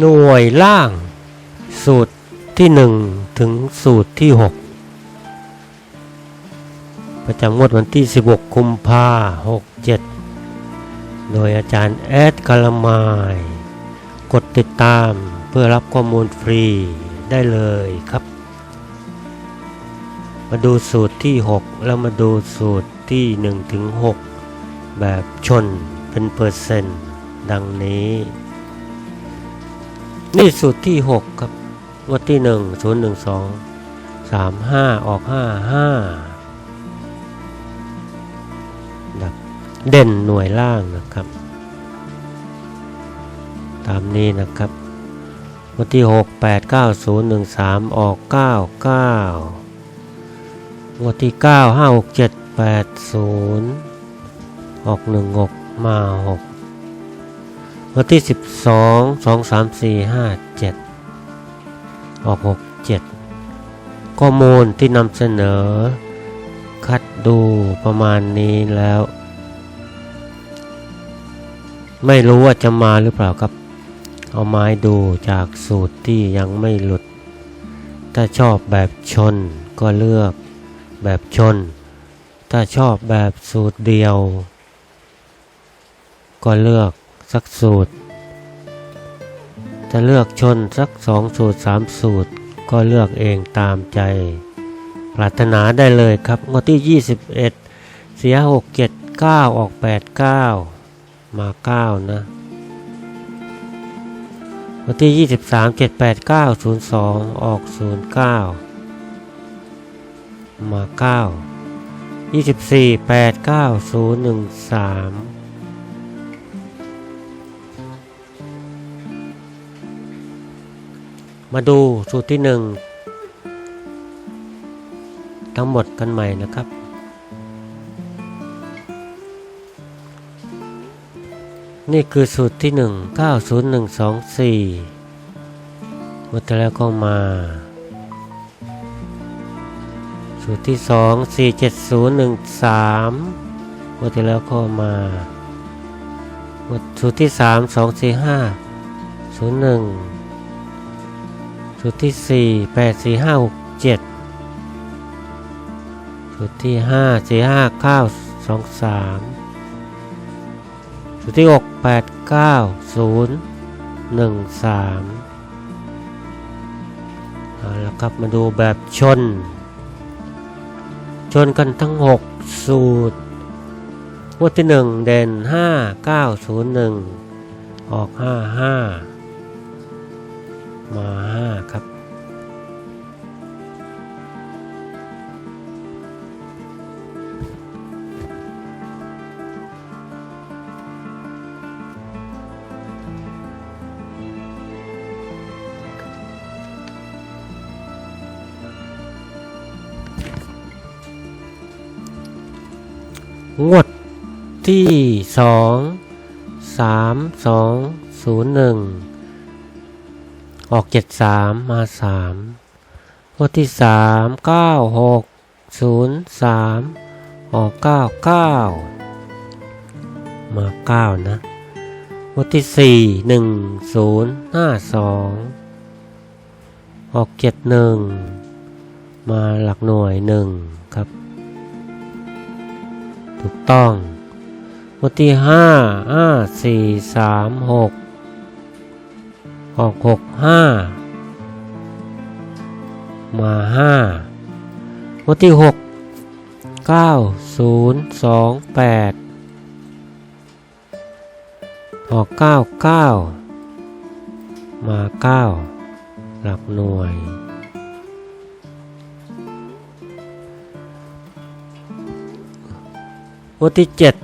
หน่วยล่าง สูตรที่ 1 ถึงสูตรที่ 6 ประจำงวดวันที่ 16 กุมภา67 โดยอาจารย์แอดกาลมาย กดติดตามเพื่อรับข้อมูลฟรีได้เลยครับ มาดูสูตรที่ 6 แล้วมาดูสูตรที่1ถึง6แบบชนเป็นเปอร์เซ็นต์ ดังนี้ นี่สูตรที่ 6 ครับงวดที่ 1 0 1 2 3 5 ออก 5 5ดับเด่นหน่วยล่างนะครับ ตามนี้นะครับงวดที่ 6 8 9 0 1 3 ออก 9 9งวดที่ 9 5 6 7 8 0 ออก 1 6 มา 6 วันที่ 12 2 3 4 5 7 ออก 6 7 ข้อมูลที่นำเสนอ คัดดูประมาณนี้แล้ว ไม่รู้ว่าจะมาหรือเปล่าครับ เอาไม้ดูจากสูตรที่ยังไม่หลุด ถ้าชอบแบบชนก็เลือกแบบชน ถ้าชอบแบบสูตรเดียว ก็เลือก สักสูตร จะเลือกชนสักสองสูตรสามสูตร ก็เลือกเองตามใจ ปรารถนาได้เลยครับงวดที่ 21 เสีย 6 7 9 ออก 8 9 มา 9 นะงวันที่ 23 7 8 9 0 2 ออก 0 9 มา 9 24 8 9 0 1 3 มาดูสูตรที่หนึ่งทั้งหมดกันใหม่นะครับ นี่คือสูตรที่หนึ่ง90124หนึ่งสองสี่หมดแล้วก็มา สูตรที่สอง47013หนึ่งสามหมดแล้วก็มาหมดสูตรที่สาม245 01สูตรที่สี่แปดสี่ห้าหกเจ็ดสูตรที่ห้าสี่ห้าเก้าสองสามสูตรที่หกแปดเก้าศูนย์หนึ่งสามเอาละครับมาดูแบบชน ชนกันทั้งหกสูตรวดที่หนึ่งเด่นห้าเก้าศูนย์หนึ่งออกห้าห้ามา งวดที่สองสามสองศูนย์หนึ่งออกเจ็ดสามมาสามงวดที่สามเก้าหกศูนย์สามออกเก้าเก้ามาเก้านะงวดที่สี่หนึ่งศูนย์ห้าสองออกเจ็ดหนึ่งมาหลักหน่วยหนึ่งครับ ถูกต้องงวดที่ห้าห้าสี่สามหกออกหกห้ามาห้างวดที่หกเก้าศูนย์สองแปดออกเก้าเก้ามาเก้าหลักหน่วย วดที่เจ็ด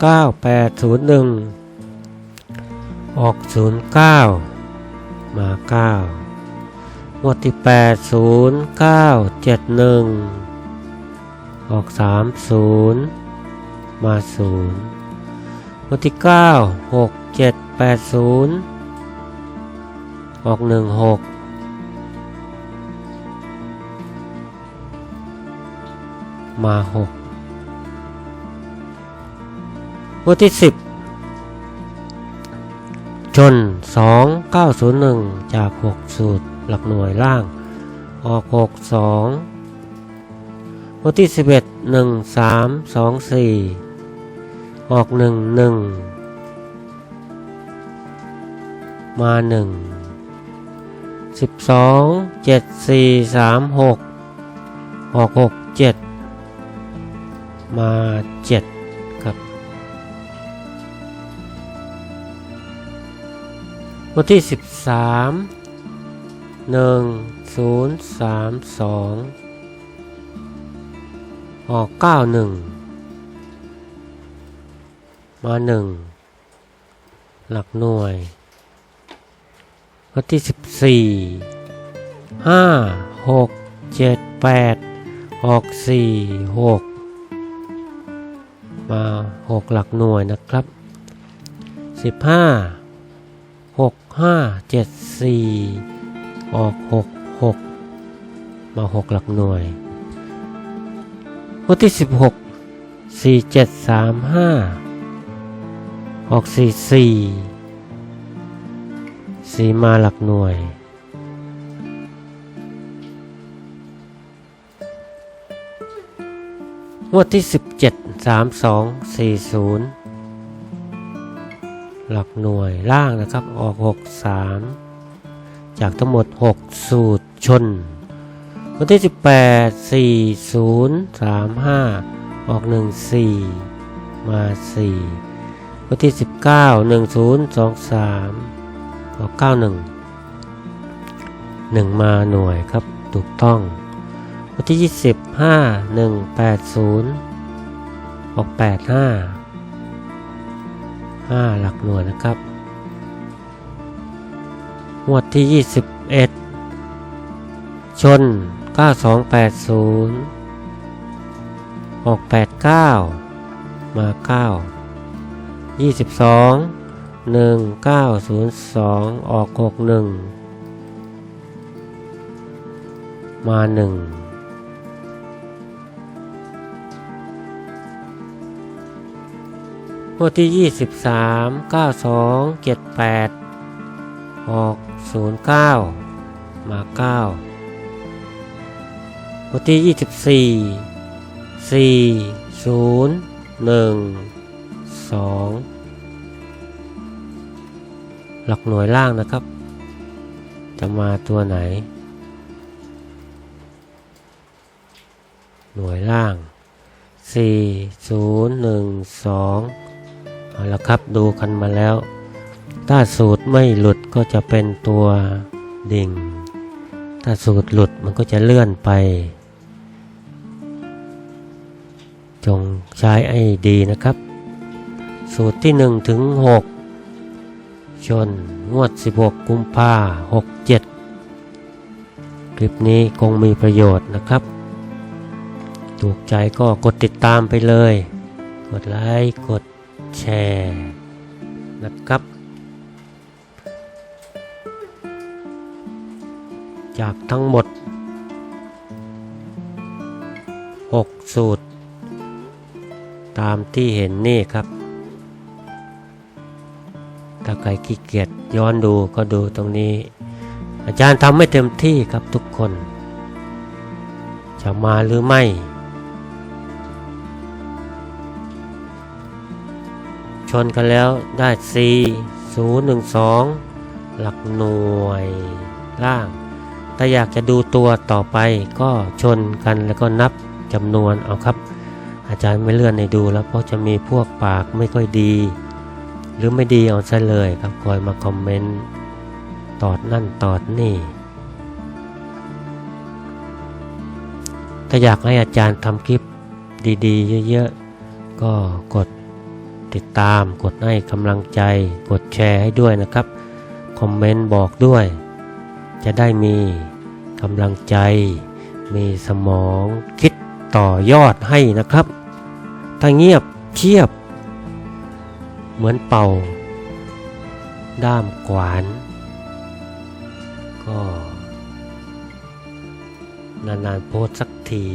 เก้าแปดศูนย์หนึ่งออกศูนย์เก้ามาเก้างวดที่แปดศูนย์เก้าเจ็ดหนึ่งออกสามศูนย์มาศูนย์งวดที่เก้าหกเจ็ดแปดศูนย์ออกหนึ่งหกมาหก บทที่ 10 ชน 2901 จาก 6 สูตรหลักหน่วยล่าง ออก 62บทที่ 11 1324 ออก 11 มา 1 12 7 4 3 6 ออก 6 7 มา 7 วันที่สิบสามหนึ่งศูนย์สามสองออกเก้าหนึ่งมาหนึ่งหลักหน่วย วันที่สิบสี่ห้าหกเจ็ดแปดออกสี่หกมาหกหลักหน่วยนะครับสิบ หกห้าเจ็ดสี่ออกหกหกมาหกหลักหน่วยงวันที่สิบหกสี่เจ็ดสามห้าออกสี่สี่สี่มาหลักหน่วย งวดที่สิบเจ็ดสามสองสี่ศูนย์ หลักหน่วยล่างนะครับออก 63 จากทั้งหมด 6 สูตรชน วันที่ 18 4 0 3 5 ออก 1 4 มา 4 วันที่ 19 1 0 2 3 ออก 91 1 มาหน่วยครับถูกต้อง วันที่ 25 1 8 0 ออก 85 5 หลักหน่วยนะครับงวดที่ 21 ชน 9280ออก89 มา 9 22 1902 ออก 61 มา 1 งวดที่ 23 92 78 ออก 09 มา 9 งวดที่ 24 4 0 1 2 หลักหน่วยล่างนะครับ จะมาตัวไหน หน่วยล่าง 4 0 1 2 เอาละครับดูกันมาแล้ว ถ้าสูตรไม่หลุดก็จะเป็นตัวดิ่ง ถ้าสูตรหลุดมันก็จะเลื่อนไป จงใช้ไอ้ดีนะครับ สูตรที่1ถึง6ชนงวด 16 กุมภา67 คลิปนี้คงมีประโยชน์นะครับ ถูกใจก็กดติดตามไปเลย กดไลค์กด แชร์นะครับ จากทั้งหมด 6 สูตร ตามที่เห็นนี่ครับ ถ้าใครขี้เกียจย้อนดูก็ดูตรงนี้ อาจารย์ทำไม่เต็มที่ครับทุกคน จะมาหรือไม่ ชนกันแล้วได้4 0 1 2 หลักหน่วยล่าง ถ้าอยากจะดูตัวต่อไปก็ชนกันแล้วก็นับจำนวนเอาครับ อาจารย์ไม่เลื่อนให้ดูแล้วเพราะจะมีพวกปากไม่ค่อยดี หรือไม่ดีเอาซะเลยครับคอยมาคอมเมนต์ตอดนั่นตอดนี่ ถ้าอยากให้อาจารย์ทำคลิปดีๆ เยอะๆ ก็กด ติดตาม กดให้กำลังใจ กดแชร์ให้ด้วยนะครับ คอมเมนต์บอกด้วย จะได้มีกำลังใจ มีสมองคิดต่อยอดให้นะครับถ้าเงียบเชียบ เหมือนเป่า ด้ามกวาน ก็ นานๆโพสสักที